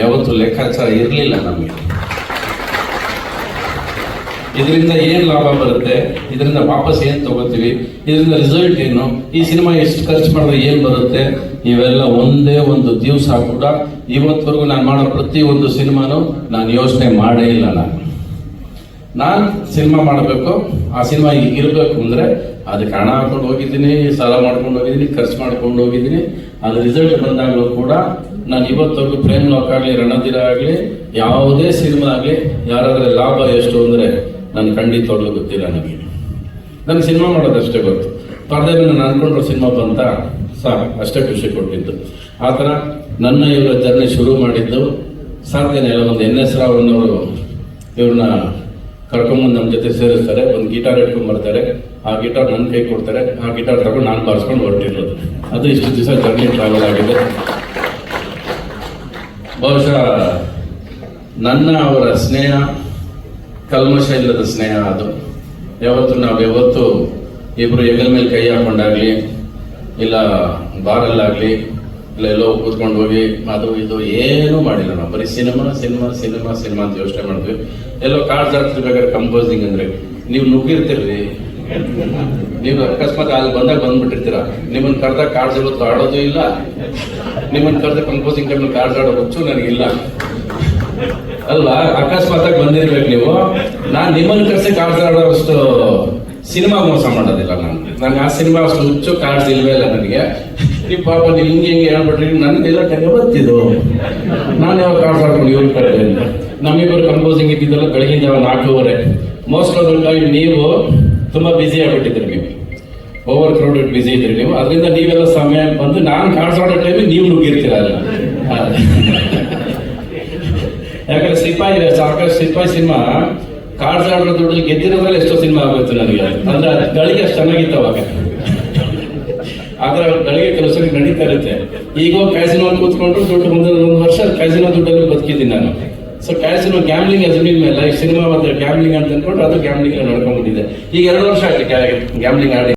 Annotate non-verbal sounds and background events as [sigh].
ಯಾವತ್ತು ಲೆಕ್ಕಾಚಾರ ಇರಲಿಲ್ಲ ನಮಗೆ. ಇದರಿಂದ ಏನು ಲಾಭ ಬರುತ್ತೆ? ಇದರಿಂದ ವಾಪಸ್ ಏನು ತಗೋತೀವಿ ಇದರಿಂದ ರಿಸಲ್ಟ್ ಏನು? ಈ ಸಿನಿಮಾ ಎಷ್ಟು ಖರ್ಚು ಮಾಡಿದ್ರೆ ಏನು ಬರುತ್ತೆ? ಇವೆಲ್ಲ ಒಂದೇ ಒಂದು ದಿವಸ ಕೂಡ ಇವತ್ತವರೆಗೂ ನಾನು ಮಾಡೋ ಒಂದು ಸಿನಿಮಾನು ನಾನು ಯೋಚನೆ ಮಾಡೇ ಇಲ್ಲ ನಾನು. ನಾನು ಸಿನಿಮಾ ಮಾಡಬೇಕು. ಆ ಸಿನಿಮಾ ಇರಬೇಕು ಅಂದರೆ ಅದಕ್ಕೆ ಹಣ ಹಾಕೊಂಡು ಹೋಗಿದ್ದೀನಿ, ಸಾಲ ಮಾಡ್ಕೊಂಡು ಹೋಗಿದ್ದೀನಿ, ಖರ್ಚು ಮಾಡ್ಕೊಂಡು ಹೋಗಿದ್ದೀನಿ. ಅದು ರಿಸಲ್ಟ್ ಬಂದಾಗಲೂ ಕೂಡ ನಾನು ಇವತ್ತವರೆಗೂ ಪ್ರೇಮ್ ಲಾಕ್ ಆಗಲಿ ರಣಧೀರ ಆಗಲಿ, ಯಾವುದೇ ಸಿನಿಮಾ ಆಗಲಿ ಯಾರಾದ್ರೆ ಲಾಭ ಎಷ್ಟು ಅಂದರೆ ನನ್ನ ಖಂಡಿತ ಗೊತ್ತಿಲ್ಲ ನನಗೆ. ನನಗೆ ಸಿನಿಮಾ ಮಾಡೋದಷ್ಟೇ ಗೊತ್ತು. ಪರದೆ ನಾನು ಅನ್ಕೊಂಡ್ರೆ ಸಿನಿಮಾ ಬಂತ, ಸಾಕು, ಅಷ್ಟೇ ಖುಷಿ ಕೊಟ್ಟಿದ್ದು. ಆ ಥರ ನನ್ನ ಇವರ ಜರ್ನಿ ಶುರು ಮಾಡಿದ್ದು ಸಾಧ್ಯನೇ ಇಲ್ಲ, ಒಂದು ಎನ್ ಎಸ್ ರಾವ್ ಅನ್ನೋರು ಇವ್ರನ್ನ ಕರ್ಕೊಂಬಂದು ನಮ್ಮ ಜೊತೆ ಸೇರಿಸ್ತಾರೆ, ಒಂದು ಗಿಟಾರ್ ಇಟ್ಕೊಂಡ್ ಬರ್ತಾರೆ, ಆ ಗಿಟಾರ್ ನನ್ನ ಕೈ ಕೊಡ್ತಾರೆ, ಆ ಗಿಟಾರ್ ತಗೊಂಡು ನಾನು ಬಾರಿಸ್ಕೊಂಡು ಹೊರಟಿರೋದು. ಅದು ಇಷ್ಟು ದಿವಸ ಜರ್ನಿ ಟ್ರಾವೆಲ್ ಆಗಿದೆ. ಬಹುಶಃ ನನ್ನ ಅವರ ಸ್ನೇಹ ಕಲ್ಮಶ ಇಲ್ಲದ ಸ್ನೇಹ ಅದು. ಯಾವತ್ತು ನಾವು ಯಾವತ್ತು ಇಬ್ಬರು ಹೆಗಲ ಮೇಲೆ ಕೈ ಹಾಕೊಂಡಾಗ್ಲಿ, ಇಲ್ಲ ಬಾರಲ್ಲಾಗ್ಲಿ, ಇಲ್ಲ ಎಲ್ಲೋ ಕೂತ್ಕೊಂಡು ಹೋಗಿ ಅದು ಇದು ಏನೂ ಮಾಡಿಲ್ಲ ನಾವು. ಬರೀ ಸಿನಿಮಾ ಸಿನಿಮಾ ಸಿನಿಮಾ ಸಿನಿಮಾ ಅಂತ ಯೋಚನೆ ಮಾಡಿದ್ವಿ ಎಲ್ಲೋ ಕಾಡ್ ಜಾತ್ರೆ ಬೇಕಾದ್ರೆ ಕಂಪೋಸಿಂಗ್ ಅಂದ್ರೆ, ನೀವು ನುಗ್ಗಿರ್ತೀರ್ರಿ. ನೀವು ಅಕಸ್ಮಾತ್ ಅಲ್ಲಿ ಬಂದಾಗ ಬಂದ್ಬಿಟ್ಟಿರ್ತೀರ. ನಿಮ್ಮನ್ನು ಕರೆದ ಕಾರ್ಡ್ ಇವತ್ತು ಆಡೋದು ಇಲ್ಲ. ನಿಮ್ಮನ್ನು ಕರೆದ ಕಂಪೋಸಿಂಗ್ ಟೈಮ್ ಕಾರ್ಡ್ ಆಡೋ ಹುಚ್ಚು ನನಗಿಲ್ಲ ಅಲ್ವಾ ಅಕಸ್ಮಾತ್ ಆಗಿ ಬಂದಿರ್ಬೇಕು ನೀವು. ನಾನು ನಿಮ್ಮನ್ನು ಕರೆಸಿ ಕಾರ್ಡ್ಸ್ ಆಡೋಷ್ಟು ಸಿನಿಮಾ ಮೋಸ ಮಾಡೋದಿಲ್ಲ ನಾನು. ನಂಗೆ ಆ ಸಿನಿಮಾ ಅಷ್ಟು ಹುಚ್ಚು ಕಾರ್ಡ್ಸ್ ಇಲ್ವೇ ಇಲ್ಲ ನನಗೆ. ನೀವು ಪಾಪ ನೀವು ಹಿಂಗೆ ಹಿಂಗೆ ಹೇಳ್ಬಿಟ್ರಿ, ನನಗೆಲ್ಲ ಕಡೆ ಗೊತ್ತಿದ್ದು ನಾನು ಯಾವ ಕಾರ್ಡ್ಸ್ ಆಡ್ಕೊಂಡು ಇವ್ರ ಕಡೆ ನಮ್ಮಿಬ್ಬರು ಕಂಪೋಸಿಂಗ್ ಇದ್ದಿದ್ದೆಲ್ಲ ಬೆಳಗಿನ ಜಾವ ನಾಲ್ಕೂವರೆ. ಮೋಸ್ಟ್ ಆಫ್ ನೀವು ತುಂಬಾ ಬ್ಯುಸಿ ಆಗಿಬಿಟ್ಟಿದ್ರಿ ನೀವು. ಓವರ್ ಕ್ರೌಡೆಡ್ ಬ್ಯುಸಿ ಇದ್ರಿ ನೀವು. ಅದರಿಂದ ನೀವೆಲ್ಲ ಸಮಯ ಬಂದು ನಾನು ಕಾಣಿಸೋಡೋ ಟೈಮಿಗೆ ನೀವು ನುಗ್ಗಿರ್ತೀರ ಅಲ್ಲ. [laughs] ಯಾಕಂದ್ರೆ ಸಿಪಾಯಿ ಸಾಕಷ್ಟು ಸಿಪಾಯಿ ಸಿನಿಮಾ ಕಾರ್ಡ್ಸ್ ಆಡೋ ದುಡ್ಡು ಗೆದ್ದಿರೋದ್ರಲ್ಲಿ ಎಷ್ಟೋ ಸಿನಿಮಾ ಆಗುತ್ತೆ ನನಗೆ. ಅಂದ್ರೆ ಅದ್ ಗಳಿಗೆ ಅಷ್ಟು ಚೆನ್ನಾಗಿತ್ತು ಅವಾಗ. ಆದ್ರೆ ಗಳಿಗೆ ಕೆಲಸಕ್ಕೆ ನಡೀತಾ ಇರುತ್ತೆ. ಈಗ ಕ್ಯಾಸಿನೋ ಕೂತ್ಕೊಂಡು ದುಡ್ಡು ಮುಂದೆ ಒಂದು ವರ್ಷ ಕ್ಯಾಸಿನೋ ದುಡ್ಡಲ್ಲಿ ಬದುಕಿದ್ದೀನಿ ನಾನು. So casino gambling S B ಮೇಲೆ ಸಿನಿಮಾ ಮತ್ತೆ ಗ್ಯಾಮ್ಲಿಂಗ್ ಅಂತ ಅಂದ್ಕೊಂಡು ಅದು ಗ್ಯಾಮ್ಲಿಂಗ್ ನಡ್ಕೊಂಡ್ಬಿಟ್ಟಿದೆ. ಈಗ ಎರಡು ವರ್ಷ ಆಯ್ತು ಗ್ಯಾಮ್ಲಿಂಗ್ ಆಡಿ